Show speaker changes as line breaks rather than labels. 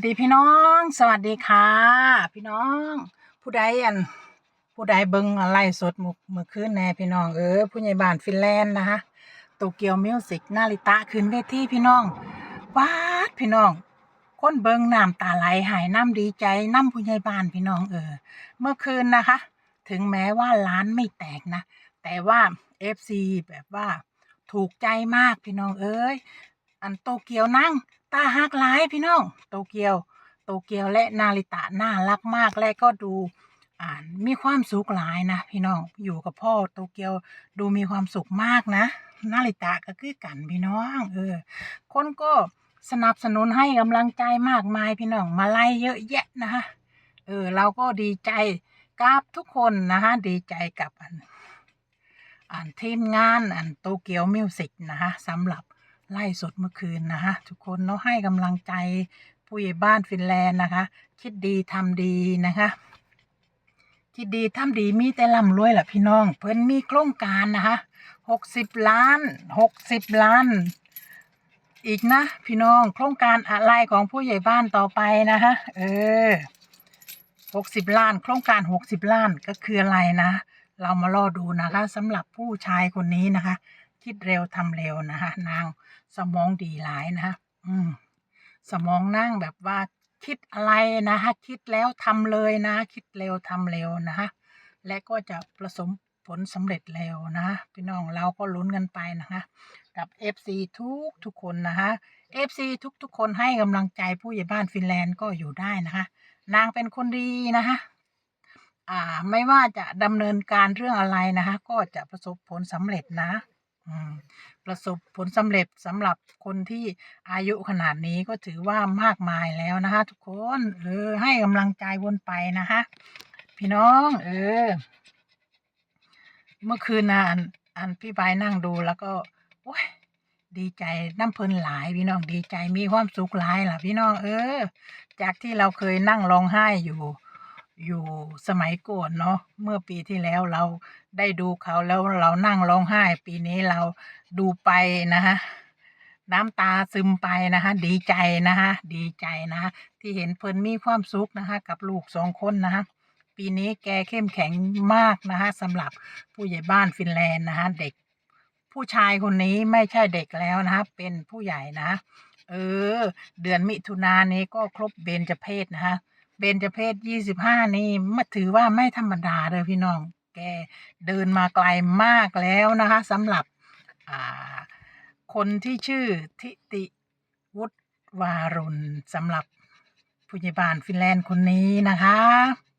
วัสดีพี่น้อง สวัสดีค่ะ พี่น้อง ผู้ใดอัน ผู้ใดเบิ่งอะไรสดมุกเมื่อคืนแน่พี่น้องเออผู้ใหญ่บ้านฟินแลนด์นะคะโตเกียวมิวสิกนาริตะขึ้นเวทีพี่น้องวาดพี่น้องคนเบิ่งน้ำตาไหลหายน้ำดีใจน้ำผู้ใหญ่บ้านพี่น้องเออเมื่อคืนนะคะ ถึงแม้ว่าร้านไม่แตกนะ แต่ว่าเอฟซีแบบว่าถูกใจมากพี่น้องเอ้ยอันโตเกียวนั่ง ตาฮักหลายพี่น้องโตเกียว โตเกียวและนาริตะน่ารักมากและก็ดูอ่ามีความสุขหลายนะพี่น้องอยู่กับพ่อโตเกียวดูมีความสุขมากนะ นาริตะก็คือกันพี่น้องเออคนก็สนับสนุนให้กำลังใจมากมายพี่น้องมาไล่เยอะแยะนะคะเออเราก็ดีใจกับทุกคนนะคะดีใจกับอันอ่านทีมงานอันโตเกียวมิวสิกนะคะสำหรับ ไล่สดเมื่อคืนนะคะทุกคนเนาะให้กำลังใจผู้ใหญ่บ้านฟินแลนด์นะคะ คิดดีทำดีนะคะคิดดีทำดีมีแต่ร่ำรวยแหละพี่น้อง เพิ่นมีโครงการนะคะหกสิบล้านหกสิบล้าน อีกนะ พี่น้องโครงการอะไรของผู้ใหญ่บ้านต่อไปนะคะเออหกสิบล้าน โครงการหกสิบล้านก็คืออะไรนะ เรามารอดูนะคะสำหรับผู้ชายคนนี้นะคะ คิดเร็วทำเร็วนะคะนางสมองดีหลายนะคะอืมสมองนั่งแบบว่าคิดอะไรนะคะคิดแล้วทำเลยนะ คิดเร็วทำเร็วนะคะและก็จะประสมผลสำเร็จเร็วนะพี่น้องเราก็ลุ้นกันไปนะคะกับ FC ทุกทุกคนนะคะ FC ทุกทุกคนให้กำลังใจผู้ใหญ่บ้านฟินแลนด์ก็อยู่ได้นะคะนางเป็นคนดีนะคะอ่าไม่ว่าจะดำเนินการเรื่องอะไรนะคะ ก็จะประสบผลสำเร็จนะ ประสบผลสำเร็จสำหรับคนที่อายุขนาดนี้ก็ถือว่ามากมายแล้วนะคะ ทุกคนเออให้กำลังใจวนไปนะคะ พี่น้อง เออ เมื่อคืนนะอันอันพี่บายนั่งดูแล้วก็โอ้ยดีใจน้ำเพลินหลายพี่น้องดีใจมีความสุขหลายล่ะพี่น้องเออ จากที่เราเคยนั่งร้องไห้อยู่ อยู่สมัยก่อนเนาะเมื่อปีที่แล้วเราได้ดูเขาแล้วเรานั่งร้องไห้ ปีนี้เราดูไปนะคะน้ำตาซึมไปนะคะดีใจนะคะดีใจนะคะที่เห็นเพิ่นมีความสุขนะคะกับลูกสองคนนะคะปีนี้แกเข้มแข็งมากนะคะสำหรับผู้ใหญ่บ้านฟินแลนด์นะคะเด็กผู้ชายคนนี้ไม่ใช่เด็กแล้วนะคะเป็นผู้ใหญ่นะ เออ เดือนมิถุนายนนี้ก็ครบเบญจเพศนะคะ เบญจเพศยี่สิบห้านี่มาถือว่าไม่ธรรมดาเลยพี่น้อง แกเดินมาไกลมากแล้วนะคะสำหรับคนที่ชื่อทิติวุฒิวารุณสำหรับผู้ใหญ่บ้านฟินแลนด์คนนี้นะคะ